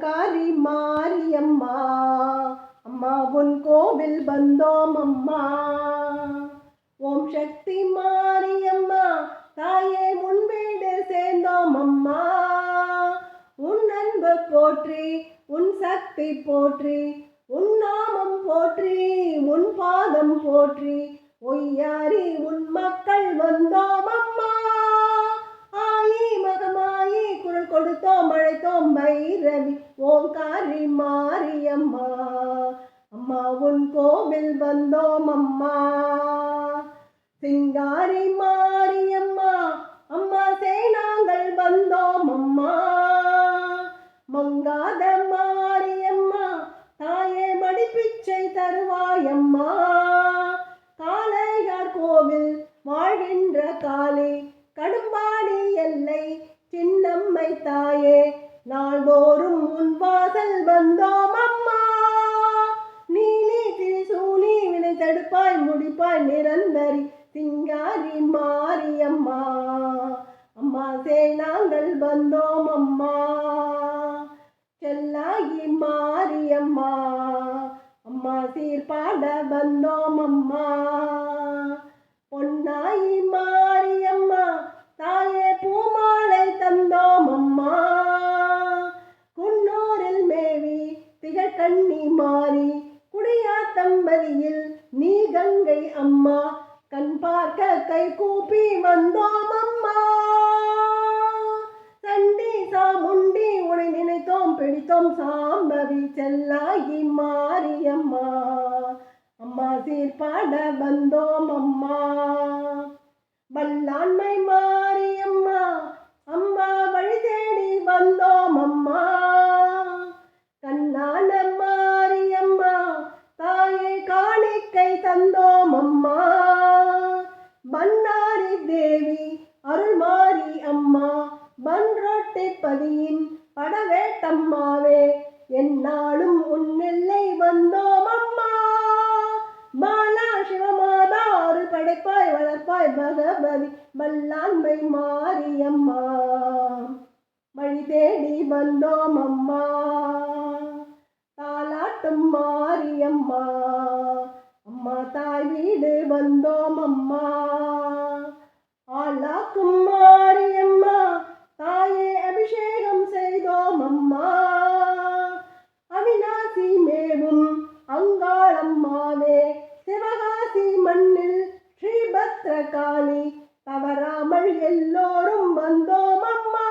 ஓங்காரி மாரியம்மா. அம்மா உன் கோவில் வந்தோம் அம்மா. ஓம் சக்தி மாரியம்மா தாயே உன் வீடு சேர்ந்தோம் அம்மா. உன் அன்பு போற்றி உன் சக்தி போற்றி உன் நாமம் போற்றி உன் பாதம் போற்றி ஒய்யாரி உன் மக்கள் வந்தோம் அம்மா. ஆயி மகமாயி குரல் கொடுத்தோம் அழைத்தோம் பைரவி. ஓங்காரி மாரியம்மா. அம்மா உன் கோவில் வந்தோம் அம்மா. தடுப்பாய் நிரந்தரி சிங்காரி மாரியம்மா. அம்மா சே நாங்கள் வந்தோம் அம்மா. செல்லாகி மாரியம்மா. அம்மா சீர்பாட வந்தோம் அம்மா. அம்மா கண் பார்க்க கை கூப்பி வந்தோம் அம்மா. சண்டி சாமுண்டி உனை நினைத்தோம் பிடித்தோம் சாம்பவி செல்லாகி மாரியம்மா அம்மா சீர்பாட வந்தோம் அம்மா. வல்லாண்மை மாறி பன்ரோட்டை படவே தம்மாவே. என்னாலும் உன்னெல்லை வந்தோம் அம்மா மாலா சிவமாதா அருள் படைப்பாய் வளர்ப்பாய் பகவதி வல்லாண்மை மாரியம்மா. வழி தேடி வந்தோம் அம்மா தாலாட்டும் மாரியம்மா. அம்மா தாய் வீடு வந்தோம் அம்மா தவறாமல் எல்லோரும் வந்தோம் அம்மா.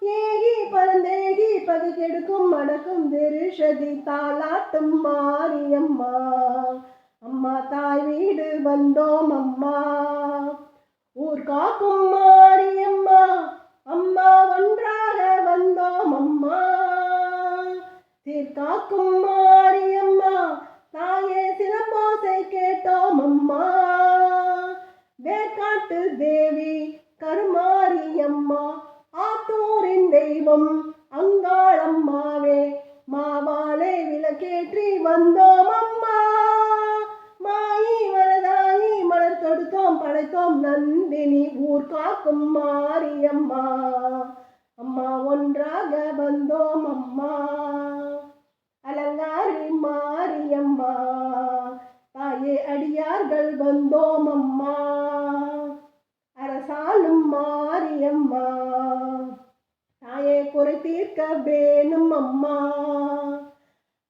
ஏகி பரந்தேகி பகை கெடுக்கும் அடக்கும் திருஷதி தாலாட்டும் மாரியம்மா. அம்மா தாய் வீடு வந்தோம் அம்மா. ஊர் காக்கும் மாரியம்மா. அம்மா ஒன்றாக வந்தோம் அம்மா. சீர்காக்கும் தேவி கருமாரியம்மா ஆத்தூரின் தெய்வம் அங்காளம்மாவே மாவாலே விளக்கேற்றி வந்தோம் அம்மா மாயி மலதாயி மலர் தொடுத்தோம் படைத்தோம் நந்தினி ஊர் காக்கும் மாரியம்மா. அம்மா ஒன்றாக வந்தோம் அம்மா அலங்காரி மாரியம்மா. தாயே அடியார்கள் வந்தோம் கேட்க வேணும் அம்மா.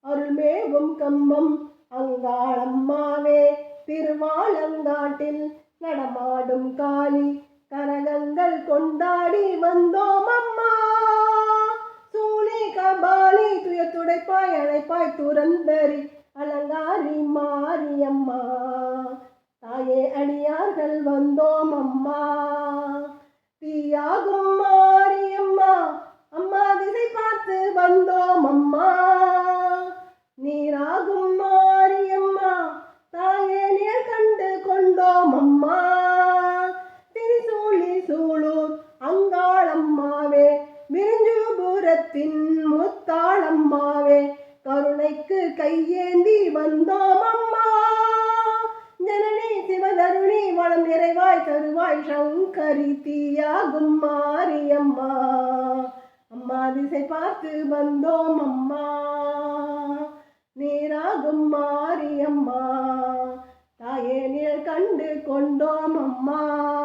அருள்மேவும் கம்பம் அங்காளம்மாவே திருவாலங்காட்டில் நடமாடும் காளி கரகங்கள் கொண்டாடி வந்தோம் அம்மா. சூளி கபாலி துய துடைப்பாய் அழைப்பாய் துரந்தரி அலங்காரி மாரியம்மா. தாயே அடியார்கள் வந்தோம் அம்மா. தீயாகும் மாரியம்மா திசை பார்த்து வந்தோம் அம்மா. நீராகும் மாரியம்மா தாயே நேர் கண்டு கொண்டோம் அம்மா. திரிசூலி சூளூர் அங்காளம்மாவே விரிஞ்சுபுரத்தின் முத்தாளம்மாவே கருணைக்கு கையேந்தி வந்தோம் அம்மா. ஜனனி சிவதருணி வளம் நிறைவாய் தருவாய் சங்கரி தீயாகும் மாரியம்மா. அம்மா திசை பார்த்து வந்தோம் அம்மா. நீராகும் மாரியம்மா. தாயே நீர் கண்டு கொண்டோம் அம்மா.